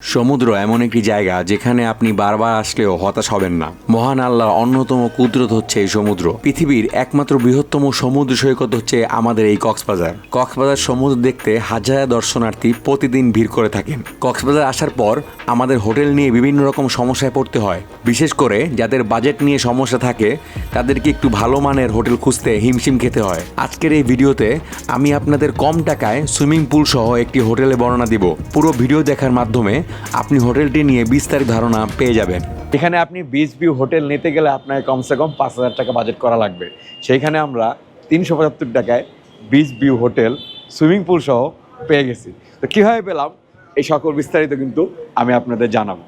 সমুদ্র এমন একটি জায়গা যেখানে আপনি বারবার আসলেও হতাশ হবেন না। মহান আল্লাহর অন্যতম কুদরত হচ্ছে এই সমুদ্র। পৃথিবীর একমাত্র বৃহত্তম সমুদ্র সৈকত হচ্ছে আমাদের এই কক্সবাজার। কক্সবাজার সমুদ্র দেখতে হাজার দর্শনার্থী প্রতিদিন ভিড় করে থাকেন। কক্সবাজার আসার পর আমাদের হোটেল নিয়ে বিভিন্ন রকম সমস্যায় পড়তে হয়। বিশেষ করে যাদের বাজেট নিয়ে সমস্যা থাকে, তাদেরকে একটু ভালো মানের হোটেল খুঁজতে হিমশিম খেতে হয়। আজকের এই ভিডিওতে আমি আপনাদের কম টাকায় সুইমিং পুল সহ একটি হোটেলে বর্ণনা দিব। পুরো ভিডিও দেখার মাধ্যমে আপনি হোটেলটি নিয়ে বিস্তারিত ধারণা পেয়ে যাবেন। এখানে আপনি বিচ ভিউ হোটেল নিতে গেলে আপনার কমসে কম পাঁচ হাজার টাকা বাজেট করা লাগবে। সেইখানে আমরা তিনশো পঁচাত্তর টাকায় beach view hotel, swimming pool সহ পেয়ে গেছি। তো কীভাবে পেলাম? এই সকল বিস্তারিত কিন্তু আমি আপনাদের জানাব।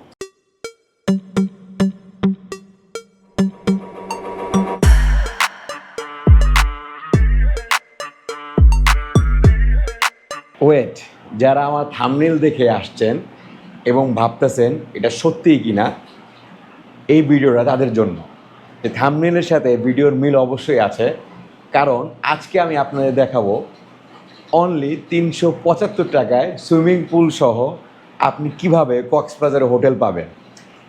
ওয়েট, যারা আমার থামনেল দেখে আসছেন এবং ভাবতেছেন এটা সত্যিই কি না এই ভিডিওটা তাদের জন্য। যে থামনেলের সাথে ভিডিওর মিল অবশ্যই আছে। কারণ আজকে আমি আপনাদের দেখাবো অনলি তিনশো পঁচাত্তর টাকায় সুইমিং পুল সহ আপনি কীভাবে কক্সবাজারে হোটেল পাবেন।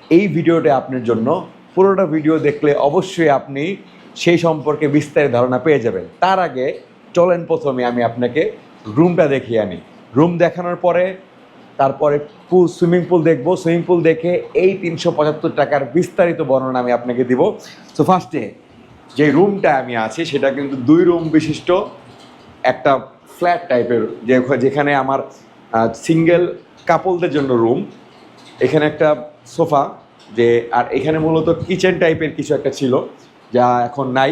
এই ভিডিওটা আপনার জন্য। পুরোটা ভিডিও দেখলে অবশ্যই আপনি সেই সম্পর্কে বিস্তারিত ধারণা পেয়ে যাবেন। তার আগে চলেন প্রথমে আমি আপনাকে রুমটা দেখিয়ে আনি। রুম দেখানোর পরে তারপরে পুল সুইমিং পুল দেখব। সুইমিং পুল দেখে এই তিনশো পঁচাত্তর টাকার বিস্তারিত বর্ণনা আমি আপনাকে দিব। সো ফার্স্টে যে রুমটা আমি আছি, সেটা কিন্তু দুই রুম বিশিষ্ট একটা ফ্ল্যাট টাইপের যে যেখানে আমার সিঙ্গেল কাপলদের জন্য রুম এখানে একটা সোফা যে, আর এখানে মূলত কিচেন টাইপের কিছু একটা ছিল, যা এখন নাই।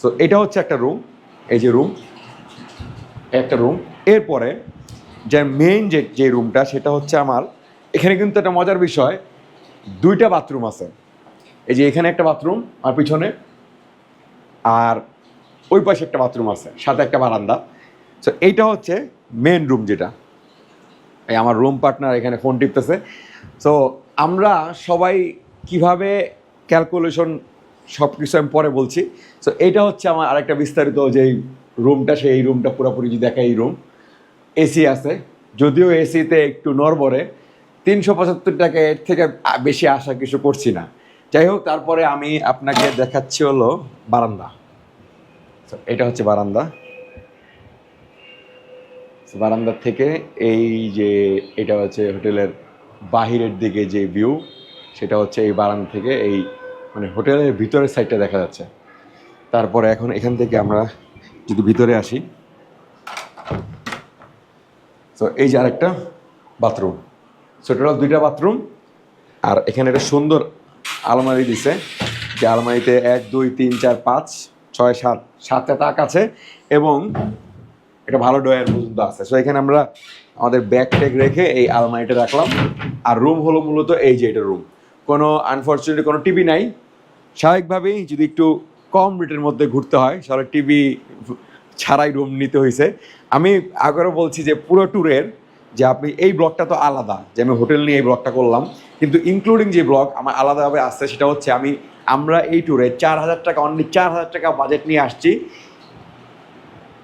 তো এটা হচ্ছে একটা রুম এই যে রুম একটা রুম এরপরে যে মেইন যে যে রুমটা সেটা হচ্ছে আমার। এখানে কিন্তু একটা মজার বিষয়, দুইটা বাথরুম আছে। এই যে এখানে একটা বাথরুম আর পিছনে, আর ওই পাশে একটা বাথরুম আছে, সাথে একটা বারান্দা। তো এইটা হচ্ছে মেন রুম যেটা। এই আমার রুম পার্টনার এখানে ফোন টিপতেছে। তো আমরা সবাই কীভাবে ক্যালকুলেশন সব কিছু আমি পরে বলছি। তো এইটা হচ্ছে আমার আরেকটা বিস্তারিত যেই রুমটা সেই রুমটা পুরোপুরি যদি দেখা এই রুম এসি আছে। যদিও এসিতে একটু নড়বড়ে, তিনশো পঁচাত্তর টাকা এর থেকে বেশি আশা কিছু করছি না। যাই হোক, তারপরে আমি আপনাকে দেখাচ্ছি হলো বারান্দা। এটা হচ্ছে বারান্দা। বারান্দার থেকে এই যে এটা হচ্ছে হোটেলের বাহিরের দিকে যে ভিউ সেটা হচ্ছে এই বারান্দা থেকে এই মানে হোটেলের ভিতরের সাইডটা দেখা যাচ্ছে। তারপরে এখন এখান থেকে আমরা যদি ভিতরে আসি তো এই যে আরেকটা বাথরুম সো টোটাল দুইটা বাথরুম আর এখানে একটা সুন্দর আলমারি দিছে। যে আলমারিতে এক, দুই, তিন, চার, পাঁচ, ছয়, সাত, সাতটা তাক আছে এবং একটা ভালো ডয়ার পর্যন্ত আছে। সো এখানে আমরা আমাদের ব্যাগ ট্যাগ রেখে এই আলমারিটা রাখলাম। আর রুম হলো মূলত এই যে এটা রুম কোনো আনফর্চুনেটলি কোনো টিভি নাই। স্বাভাবিকভাবেই যদি একটু কম রেটের মধ্যে ঘুরতে হয়, তাহলে টিভি ছাড়াই রুম নিতে হয়েছে আমি আগেও বলছি যে পুরো ট্যুরের যে আপনি এই ব্লগটা তো আলাদা, যে আমি হোটেল নিয়ে এই ব্লগটা করলাম। কিন্তু ইনক্লুডিং যে ব্লগ আমার আলাদাভাবে আসছে সেটা হচ্ছে আমি, আমরা এই ট্যুরে চার হাজার টাকা অনলি চার হাজার টাকা বাজেট নিয়ে আসছি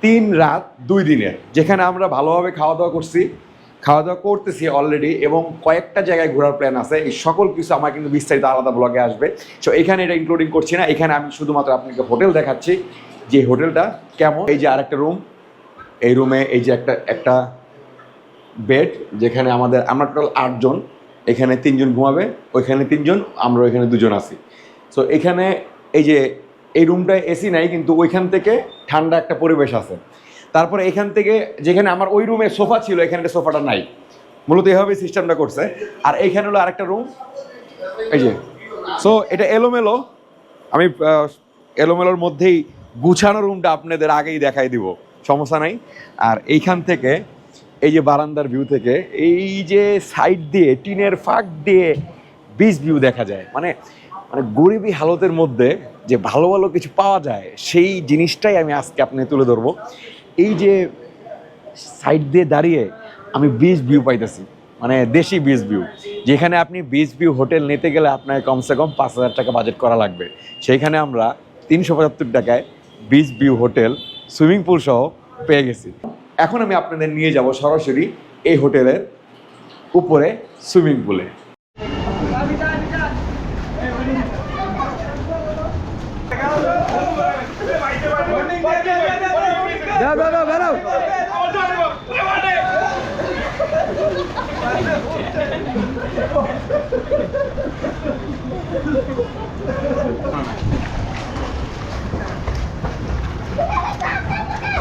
তিন রাত, দুই দিনের যেখানে আমরা ভালোভাবে খাওয়া দাওয়া করছি খাওয়া দাওয়া করতেছি অলরেডি এবং কয়েকটা জায়গায় ঘোরার প্ল্যান আছে। এই সকল কিছু আমার কিন্তু বিস্তারিত আলাদা ব্লগে আসবে। সো এখানে এটা ইনক্লুডিং করছি না। এখানে আমি শুধুমাত্র আপনাকে হোটেল দেখাচ্ছি। যে হোটেলটা কেমন? এই যে আরেকটা রুম এই রুমে এই যে একটা একটা বেড যেখানে আমাদের, আমরা টোটাল আটজন, এখানে তিনজন ঘুমাবে, ওইখানে তিনজন, আমরা ওইখানে দুজন আছি। সো এখানে এই যে, এই রুমটায় এসি নাই, কিন্তু ওইখান থেকে ঠান্ডা একটা পরিবেশ আছে। তারপরে এখান থেকে, যেখানে আমার ওই রুমে সোফা ছিল, এখানে একটা সোফাটা নাই। মূলত এইভাবে সিস্টেমটা করছে। আর এইখানে হলো আরেকটা রুম এই যে। সো এটা এলোমেলো, আমি এলোমেলোর মধ্যেই গুছানো রুমটা আপনাদের আগেই দেখাই দিব। সমস্যা নাই। আর এইখান থেকে, এই যে বারান্দার ভিউ থেকে, এই যে সাইড দিয়ে, টিনের ফাঁক দিয়ে বিচ ভিউ দেখা যায়। মানে মানে গরিবী হালতের মধ্যে যে ভালো ভালো কিছু পাওয়া যায়, সেই জিনিসটাই আমি আজকে আপনি তুলে ধরবো। এই যে সাইড দিয়ে দাঁড়িয়ে আমি বিচ ভিউ পাইতেছি মানে দেশি বিচ ভিউ যেখানে আপনি বিচ ভিউ হোটেল নিতে গেলে আপনার কমসে কম পাঁচ হাজার টাকা বাজেট করা লাগবে। সেইখানে আমরা তিনশো পঁচাত্তর টাকায় beach view hotel swimming pool সহ পেয়ে গেছি। এখন আমি আপনাদের নিয়ে যাব সরাসরি এই হোটেলের উপরে সুইমিং পুলে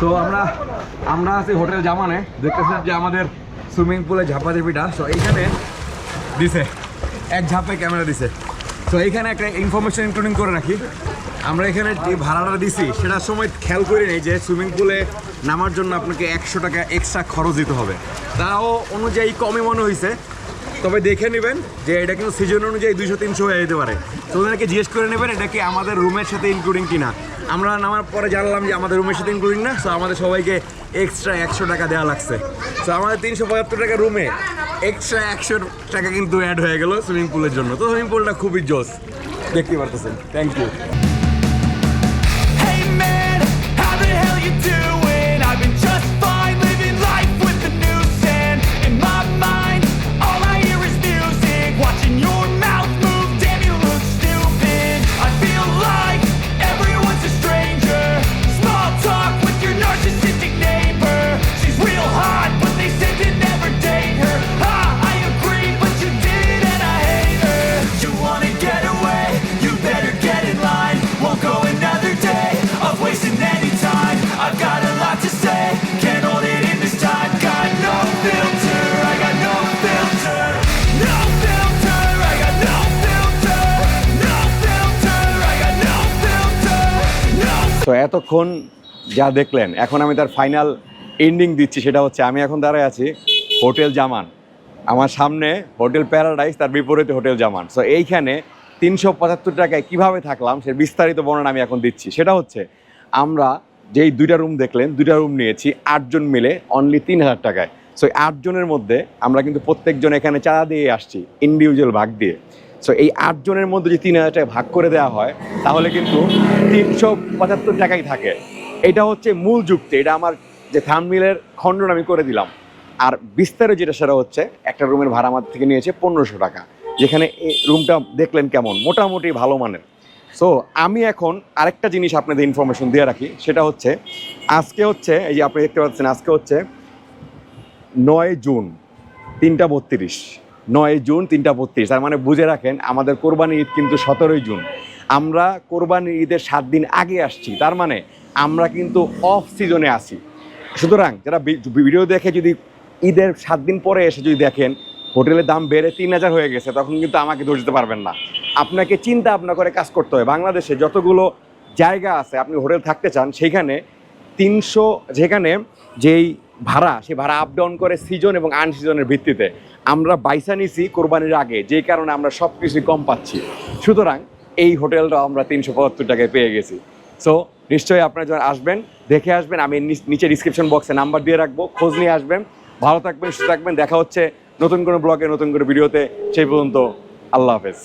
তো আমরা আমরা আছি হোটেল জামানে। দেখতেছেন যে আমাদের সুইমিং পুলে ঝাপাঝাপিটা। সো এইখানে দিছে, এক ঝাপে ক্যামেরা দিছে। তো এইখানে একটা ইনফরমেশন ইনক্লুডিং করে রাখি। আমরা এখানে যে ভাড়াটা দিছি, সেটার সময় খেয়াল করি নেই যে সুইমিং পুলে নামার জন্য আপনাকে একশো টাকা এক্সট্রা খরচ দিতে হবে। তাও অনুযায়ী কমই মনে হয়েছে তবে দেখে নেবেন যে এটা কিন্তু সিজন অনুযায়ী দুইশো, তিনশো হয়ে যেতে পারে। তো ওদেরকে জিজ্ঞেস করে নেবেন এটা কি আমাদের রুমের সাথে ইনক্লুডিং কিনা। আমরা নামার পরে জানলাম যে আমাদের রুমের সেদিন ইনক্লুডিং না সো আমাদের সবাইকে এক্সট্রা একশো টাকা দেওয়া লাগছে। সো আমাদের তিনশো পঁচাত্তর টাকা রুমে এক্সট্রা একশো টাকা কিন্তু অ্যাড হয়ে গেল সুইমিং পুলের জন্য। তো সুইমিং পুলটা খুবই জোস। দেখতে পারতেছেন। থ্যাংক ইউ এতক্ষণ যা দেখলেন, এখন আমি তার ফাইনাল এন্ডিং দিচ্ছি, সেটা হচ্ছে আমি এখন দাঁড়ায় আছি হোটেল জামান। আমার সামনে হোটেল প্যারাডাইস, তার বিপরীতে হোটেল জামান। সো এইখানে তিনশো পঁচাত্তর টাকায় কীভাবে থাকলাম সে বিস্তারিত বর্ণনা আমি এখন দিচ্ছি। সেটা হচ্ছে, আমরা যেই দুইটা রুম দেখলেন, দুইটা রুম নিয়েছি আটজন মিলে অনলি তিন হাজার টাকায় সো আটজনের মধ্যে আমরা কিন্তু প্রত্যেকজন এখানে চাঁদা দিয়ে আসছি ইন্ডিভিজুয়াল ভাগ দিয়ে। সো এই আটজনের মধ্যে যদি তিন হাজার টাকা ভাগ করে দেওয়া হয়, তাহলে কিন্তু তিনশো পঁচাত্তর টাকাই থাকে। এটা হচ্ছে মূল যুক্তি, এটা আমার যে থামমিলের খণ্ডন আমি করে দিলাম। আর বিস্তারে যেটা, সেটা হচ্ছে একটা রুমের ভাড়া আমার থেকে নিয়েছে পনেরোশো টাকা। যেখানে রুমটা দেখলেন কেমন? মোটামুটি ভালো মানের। সো আমি এখন আরেকটা জিনিস আপনাদের ইনফরমেশন দিয়ে রাখি, সেটা হচ্ছে আজকে হচ্ছে, এই যে আপনি দেখতে পাচ্ছেন, আজকে হচ্ছে নয় জুন, তিনটা বত্রিশ। নয় জুন, তিনটা বত্রিশ। তার মানে বুঝে রাখেন, আমাদের কোরবানি ঈদ কিন্তু সতেরোই জুন। আমরা কোরবানি ঈদের সাত দিন আগে আসছি, তার মানে আমরা কিন্তু অফ সিজনে আসি সুতরাং যারা ভিডিও দেখে যদি ঈদের সাত দিন পরে এসে যদি দেখেন, হোটেলের দাম বেড়ে তিন হাজার হয়ে গেছে, তখন কিন্তু আমাকে দোষ দিতে পারবেন না। আপনাকে চিন্তা ভাবনা করে কাজ করতে হবে বাংলাদেশে যতগুলো জায়গা আছে, আপনি হোটেল থাকতে চান, সেইখানে তিনশো, যেখানে যেই ভাড়া সেই ভাড়া আপ ডাউন করে সিজন এবং আনসিজনের ভিত্তিতে। আমরা বাইসা নিছি কোরবানির আগে যেই কারণে আমরা সব কিছুই কম পাচ্ছি। সুতরাং এই হোটেলটা আমরা তিনশো পঁচাত্তর টাকায় পেয়ে গেছি। সো নিশ্চয়ই আপনারা যখন আসবেন, দেখে আসবেন, আমি নিচে ডিসক্রিপশন বক্সে নাম্বার দিয়ে রাখব, খোঁজ নিয়ে আসবেন। ভালো থাকবেন, সুস্থ থাকবেন, দেখা হচ্ছে নতুন কোনো ব্লগে নতুন কোনো ভিডিওতে সেই পর্যন্ত আল্লাহ হাফেজ।